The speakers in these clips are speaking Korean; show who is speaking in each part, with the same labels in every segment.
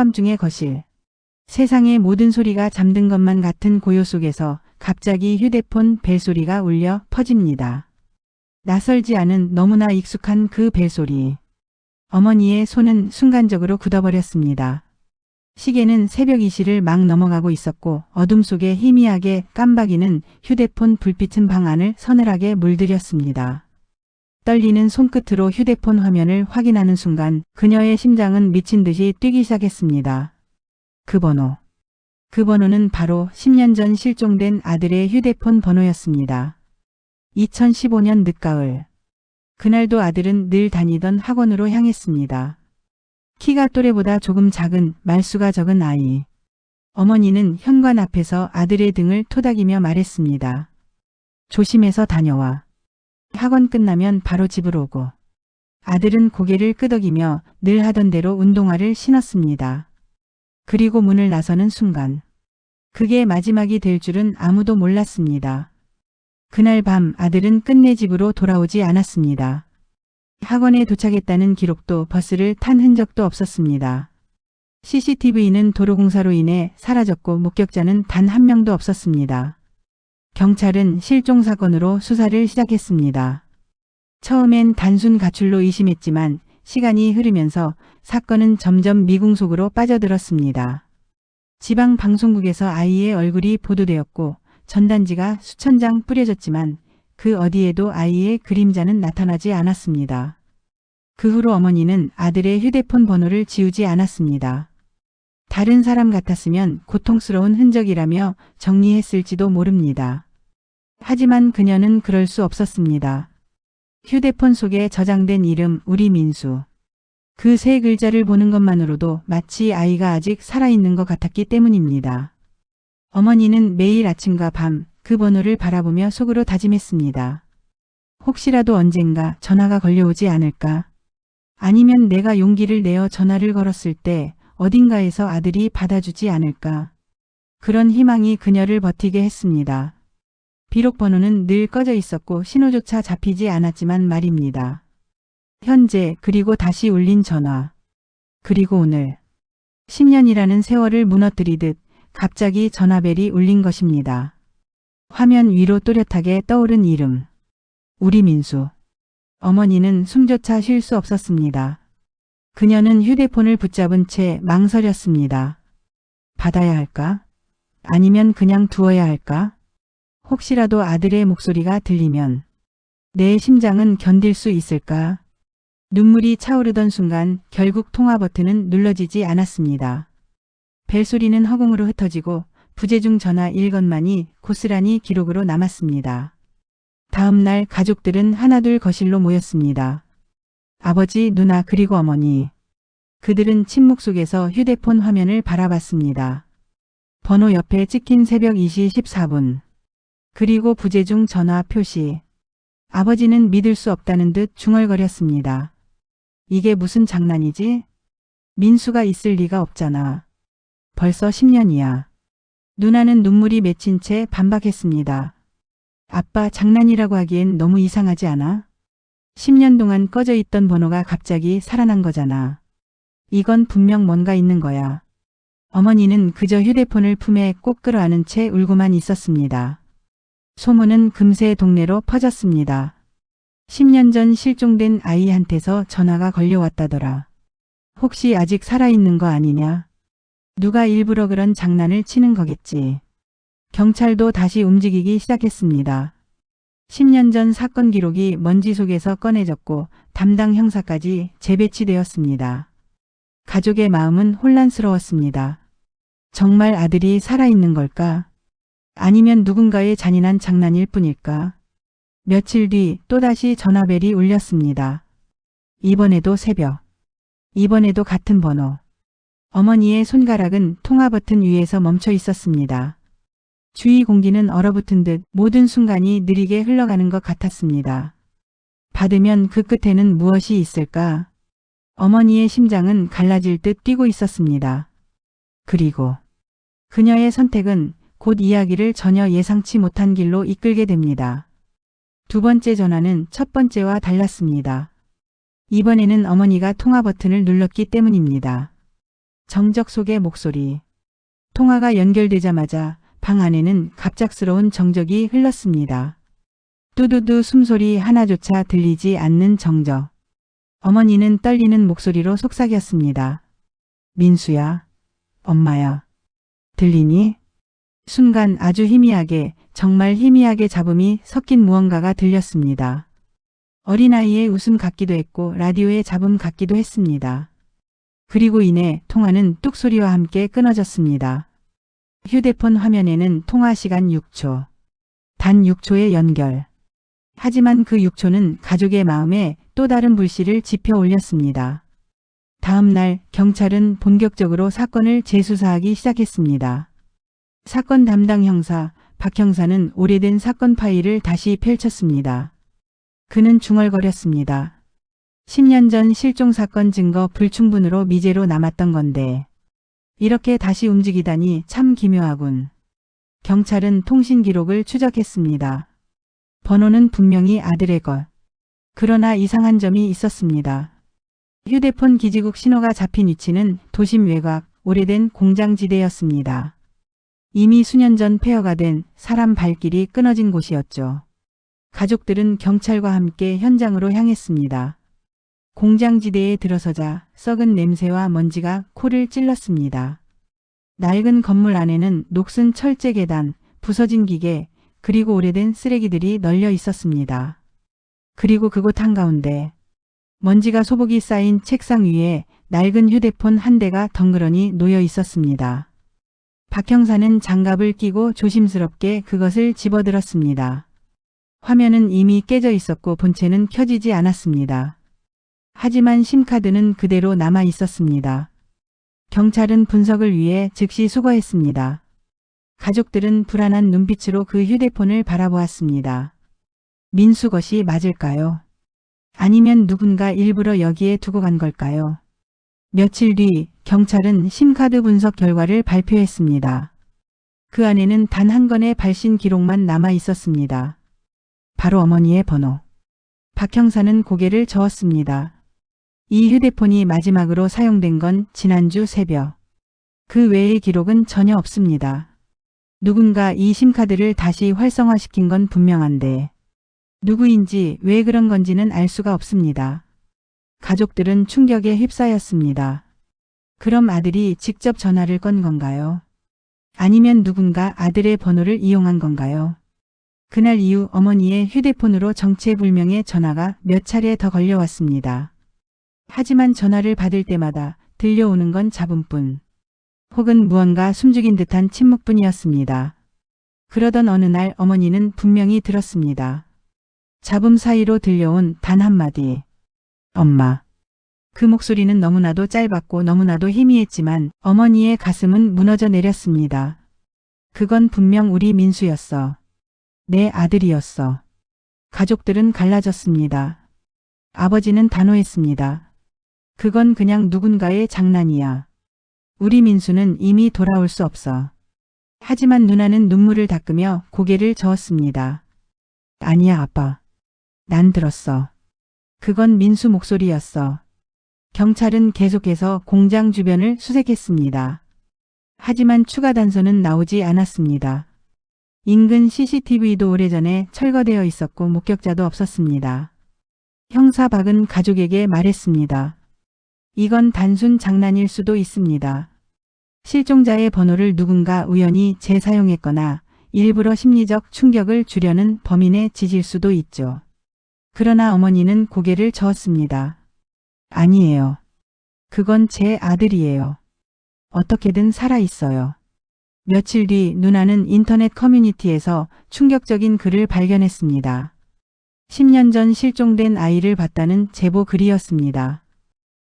Speaker 1: 한밤중의 거실. 세상의 모든 소리가 잠든 것만 같은 고요 속에서 갑자기 휴대폰 벨소리가 울려 퍼집니다. 낯설지 않은 너무나 익숙한 그 벨소리. 어머니의 손은 순간적으로 굳어버렸습니다. 시계는 새벽 2시를 막 넘어가고 있었고 어둠 속에 희미하게 깜박이는 휴대폰 불빛은 방 안을 서늘하게 물들였습니다. 떨리는 손끝으로 휴대폰 화면을 확인하는 순간 그녀의 심장은 미친 듯이 뛰기 시작했습니다. 그 번호. 그 번호는 바로 10년 전 실종된 아들의 휴대폰 번호였습니다. 2015년 늦가을. 그날도 아들은 늘 다니던 학원으로 향했습니다. 키가 또래보다 조금 작은 말수가 적은 아이. 어머니는 현관 앞에서 아들의 등을 토닥이며 말했습니다. 조심해서 다녀와. 학원 끝나면 바로 집으로 오고. 아들은 고개를 끄덕이며 늘 하던 대로 운동화를 신었습니다. 그리고 문을 나서는 순간. 그게 마지막이 될 줄은 아무도 몰랐습니다. 그날 밤 아들은 끝내 집으로 돌아오지 않았습니다. 학원에 도착했다는 기록도 버스를 탄 흔적도 없었습니다. CCTV는 도로공사로 인해 사라졌고 목격자는 단 한 명도 없었습니다. 경찰은 실종 사건으로 수사를 시작했습니다. 처음엔 단순 가출로 의심했지만 시간이 흐르면서 사건은 점점 미궁 속으로 빠져들었습니다. 지방 방송국에서 아이의 얼굴이 보도되었고 전단지가 수천 장 뿌려졌지만 그 어디에도 아이의 그림자는 나타나지 않았습니다. 그 후로 어머니는 아들의 휴대폰 번호를 지우지 않았습니다. 다른 사람 같았으면 고통스러운 흔적이라며 정리했을지도 모릅니다. 하지만 그녀는 그럴 수 없었습니다. 휴대폰 속에 저장된 이름 우리 민수. 그 세 글자를 보는 것만으로도 마치 아이가 아직 살아있는 것 같았기 때문입니다. 어머니는 매일 아침과 밤 그 번호를 바라보며 속으로 다짐했습니다. 혹시라도 언젠가 전화가 걸려오지 않을까? 아니면 내가 용기를 내어 전화를 걸었을 때 어딘가에서 아들이 받아주지 않을까? 그런 희망이 그녀를 버티게 했습니다. 비록 번호는 늘 꺼져 있었고 신호조차 잡히지 않았지만 말입니다. 현재 그리고 다시 울린 전화. 그리고 오늘 10년이라는 세월을 무너뜨리듯 갑자기 전화벨이 울린 것입니다. 화면 위로 또렷하게 떠오른 이름. 우리 민수. 어머니는 숨조차 쉴 수 없었습니다. 그녀는 휴대폰을 붙잡은 채 망설였습니다. 받아야 할까? 아니면 그냥 두어야 할까? 혹시라도 아들의 목소리가 들리면 내 심장은 견딜 수 있을까? 눈물이 차오르던 순간 결국 통화 버튼은 눌러지지 않았습니다. 벨소리는 허공으로 흩어지고 부재중 전화 1건만이 고스란히 기록으로 남았습니다. 다음 날 가족들은 하나둘 거실로 모였습니다. 아버지, 누나 그리고 어머니. 그들은 침묵 속에서 휴대폰 화면을 바라봤습니다. 번호 옆에 찍힌 새벽 2시 14분. 그리고 부재중 전화 표시. 아버지는 믿을 수 없다는 듯 중얼거렸습니다. 이게 무슨 장난이지? 민수가 있을 리가 없잖아. 벌써 10년이야. 누나는 눈물이 맺힌 채 반박했습니다. 아빠 장난이라고 하기엔 너무 이상하지 않아? 10년 동안 꺼져 있던 번호가 갑자기 살아난 거잖아. 이건 분명 뭔가 있는 거야. 어머니는 그저 휴대폰을 품에 꼭 끌어안은 채 울고만 있었습니다. 소문은 금세 동네로 퍼졌습니다. 10년 전 실종된 아이한테서 전화가 걸려왔다더라. 혹시 아직 살아있는 거 아니냐? 누가 일부러 그런 장난을 치는 거겠지. 경찰도 다시 움직이기 시작했습니다. 10년 전 사건 기록이 먼지 속에서 꺼내졌고 담당 형사까지 재배치되었습니다. 가족의 마음은 혼란스러웠습니다. 정말 아들이 살아있는 걸까? 아니면 누군가의 잔인한 장난일 뿐일까? 며칠 뒤 또다시 전화벨이 울렸습니다. 이번에도 새벽. 이번에도 같은 번호. 어머니의 손가락은 통화 버튼 위에서 멈춰 있었습니다. 주위 공기는 얼어붙은 듯 모든 순간이 느리게 흘러가는 것 같았습니다. 받으면 그 끝에는 무엇이 있을까? 어머니의 심장은 갈라질 듯 뛰고 있었습니다. 그리고 그녀의 선택은 곧 이야기를 전혀 예상치 못한 길로 이끌게 됩니다. 두 번째 전화는 첫 번째와 달랐습니다. 이번에는 어머니가 통화 버튼을 눌렀기 때문입니다. 정적 속의 목소리. 통화가 연결되자마자 방 안에는 갑작스러운 정적이 흘렀습니다. 뚜두두 숨소리 하나조차 들리지 않는 정적. 어머니는 떨리는 목소리로 속삭였습니다. 민수야, 엄마야, 들리니? 순간 아주 희미하게, 정말 희미하게 잡음이 섞인 무언가가 들렸습니다. 어린아이의 웃음 같기도 했고 라디오의 잡음 같기도 했습니다. 그리고 이내 통화는 뚝소리와 함께 끊어졌습니다. 휴대폰 화면에는 통화 시간 6초. 단 6초의 연결. 하지만 그 6초는 가족의 마음에 또 다른 불씨를 지펴 올렸습니다. 다음 날 경찰은 본격적으로 사건을 재수사하기 시작했습니다. 사건 담당 형사 박 형사는 오래된 사건 파일을 다시 펼쳤습니다. 그는 중얼거렸습니다. 10년 전 실종 사건 증거 불충분으로 미제로 남았던 건데 이렇게 다시 움직이다니 참 기묘하군. 경찰은 통신 기록을 추적했습니다. 번호는 분명히 아들의 것. 그러나 이상한 점이 있었습니다. 휴대폰 기지국 신호가 잡힌 위치는 도심 외곽 오래된 공장지대였습니다. 이미 수년 전 폐허가 된 사람 발길이 끊어진 곳이었죠. 가족들은 경찰과 함께 현장으로 향했습니다. 공장지대에 들어서자 썩은 냄새와 먼지가 코를 찔렀습니다. 낡은 건물 안에는 녹슨 철제 계단, 부서진 기계, 그리고 오래된 쓰레기들이 널려 있었습니다. 그리고 그곳 한가운데 먼지가 소복이 쌓인 책상 위에 낡은 휴대폰 한 대가 덩그러니 놓여 있었습니다. 박 형사는 장갑을 끼고 조심스럽게 그것을 집어들었습니다. 화면은 이미 깨져 있었고 본체는 켜지지 않았습니다. 하지만 심카드는 그대로 남아 있었습니다. 경찰은 분석을 위해 즉시 수거했습니다. 가족들은 불안한 눈빛으로 그 휴대폰을 바라보았습니다. 민수 것이 맞을까요? 아니면 누군가 일부러 여기에 두고 간 걸까요? 며칠 뒤 경찰은 심카드 분석 결과를 발표했습니다. 그 안에는 단 한 건의 발신 기록만 남아 있었습니다. 바로 어머니의 번호. 박 형사는 고개를 저었습니다. 이 휴대폰이 마지막으로 사용된 건 지난주 새벽. 그 외의 기록은 전혀 없습니다. 누군가 이 심카드를 다시 활성화시킨 건 분명한데 누구인지 왜 그런 건지는 알 수가 없습니다. 가족들은 충격에 휩싸였습니다. 그럼 아들이 직접 전화를 건 건가요? 아니면 누군가 아들의 번호를 이용한 건가요? 그날 이후 어머니의 휴대폰으로 정체불명의 전화가 몇 차례 더 걸려왔습니다. 하지만 전화를 받을 때마다 들려오는 건 잡음뿐. 혹은 무언가 숨죽인 듯한 침묵뿐이었습니다. 그러던 어느 날 어머니는 분명히 들었습니다. 잡음 사이로 들려온 단 한마디. 엄마. 그 목소리는 너무나도 짧았고 너무나도 희미했지만 어머니의 가슴은 무너져 내렸습니다. 그건 분명 우리 민수였어. 내 아들이었어. 가족들은 갈라졌습니다. 아버지는 단호했습니다. 그건 그냥 누군가의 장난이야. 우리 민수는 이미 돌아올 수 없어. 하지만 누나는 눈물을 닦으며 고개를 저었습니다. 아니야 아빠. 난 들었어. 그건 민수 목소리였어. 경찰은 계속해서 공장 주변을 수색했습니다. 하지만 추가 단서는 나오지 않았습니다. 인근 CCTV도 오래전에 철거되어 있었고 목격자도 없었습니다. 형사 박은 가족에게 말했습니다. 이건 단순 장난일 수도 있습니다. 실종자의 번호를 누군가 우연히 재사용했거나 일부러 심리적 충격을 주려는 범인의 짓일 수도 있죠. 그러나 어머니는 고개를 저었습니다. 아니에요. 그건 제 아들이에요. 어떻게든 살아있어요. 며칠 뒤 누나는 인터넷 커뮤니티에서 충격적인 글을 발견했습니다. 10년 전 실종된 아이를 봤다는 제보 글이었습니다.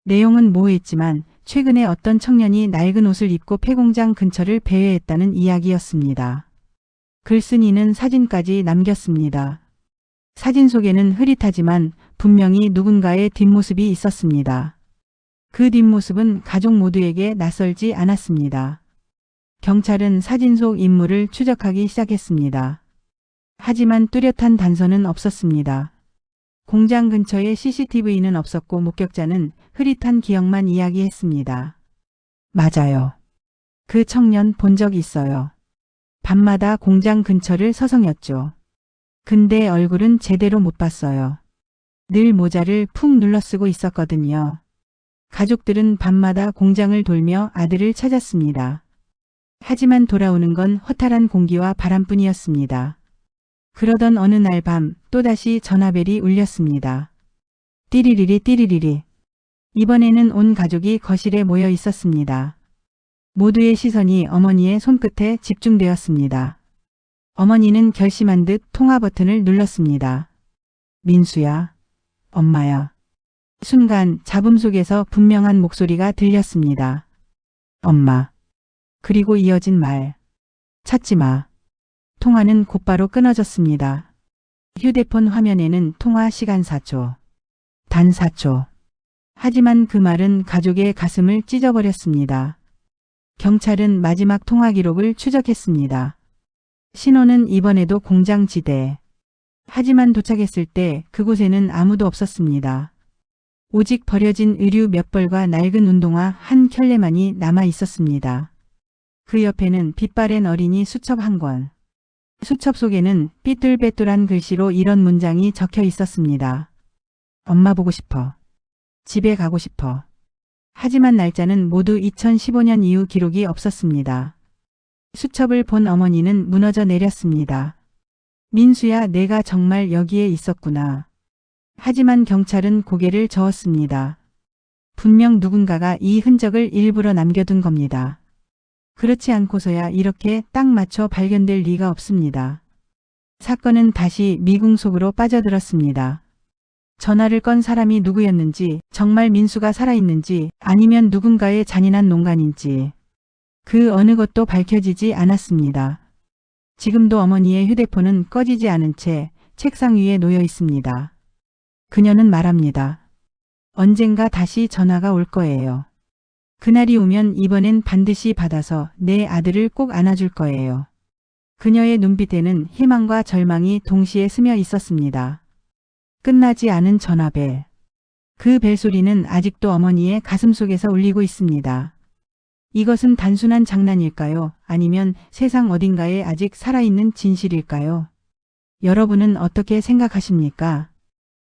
Speaker 1: 내용은 모호했지만 최근에 어떤 청년이 낡은 옷을 입고 폐공장 근처를 배회했다는 이야기였습니다. 글쓴이는 사진까지 남겼습니다. 사진 속에는 흐릿하지만 분명히 누군가의 뒷모습이 있었습니다. 그 뒷모습은 가족 모두에게 낯설지 않았습니다. 경찰은 사진 속 인물을 추적하기 시작했습니다. 하지만 뚜렷한 단서는 없었습니다. 공장 근처에 CCTV는 없었고 목격자는 흐릿한 기억만 이야기했습니다. 맞아요. 그 청년 본 적 있어요. 밤마다 공장 근처를 서성였죠. 근데 얼굴은 제대로 못 봤어요. 늘 모자를 푹 눌러 쓰고 있었거든요. 가족들은 밤마다 공장을 돌며 아들을 찾았습니다. 하지만 돌아오는 건 허탈한 공기와 바람뿐이었습니다. 그러던 어느 날 밤 또다시 전화벨이 울렸습니다. 띠리리리 띠리리리. 이번에는 온 가족이 거실에 모여 있었습니다. 모두의 시선이 어머니의 손끝에 집중되었습니다. 어머니는 결심한 듯 통화 버튼을 눌렀습니다. 민수야, 엄마야. 순간 잡음 속에서 분명한 목소리가 들렸습니다. 엄마. 그리고 이어진 말. 찾지 마. 통화는 곧바로 끊어졌습니다. 휴대폰 화면에는 통화 시간 4초. 단 4초. 하지만 그 말은 가족의 가슴을 찢어버렸습니다. 경찰은 마지막 통화 기록을 추적했습니다. 신호는 이번에도 공장 지대. 하지만 도착했을 때 그곳에는 아무도 없었습니다. 오직 버려진 의류 몇 벌과 낡은 운동화 한 켤레만이 남아 있었습니다. 그 옆에는 빛바랜 어린이 수첩 한 권. 수첩 속에는 삐뚤빼뚤한 글씨로 이런 문장이 적혀 있었습니다. 엄마 보고 싶어. 집에 가고 싶어. 하지만 날짜는 모두 2015년 이후 기록이 없었습니다. 수첩을 본 어머니는 무너져 내렸습니다. 민수야, 내가 정말 여기에 있었구나. 하지만 경찰은 고개를 저었습니다. 분명 누군가가 이 흔적을 일부러 남겨둔 겁니다. 그렇지 않고서야 이렇게 딱 맞춰 발견될 리가 없습니다. 사건은 다시 미궁 속으로 빠져들었습니다. 전화를 건 사람이 누구였는지, 정말 민수가 살아있는지, 아니면 누군가의 잔인한 농간인지, 그 어느 것도 밝혀지지 않았습니다. 지금도 어머니의 휴대폰은 꺼지지 않은 채 책상 위에 놓여 있습니다. 그녀는 말합니다. 언젠가 다시 전화가 올 거예요. 그날이 오면 이번엔 반드시 받아서 내 아들을 꼭 안아줄 거예요. 그녀의 눈빛에는 희망과 절망이 동시에 스며 있었습니다. 끝나지 않은 전화벨. 그 벨소리는 아직도 어머니의 가슴 속에서 울리고 있습니다. 이것은 단순한 장난일까요? 아니면 세상 어딘가에 아직 살아있는 진실일까요? 여러분은 어떻게 생각하십니까?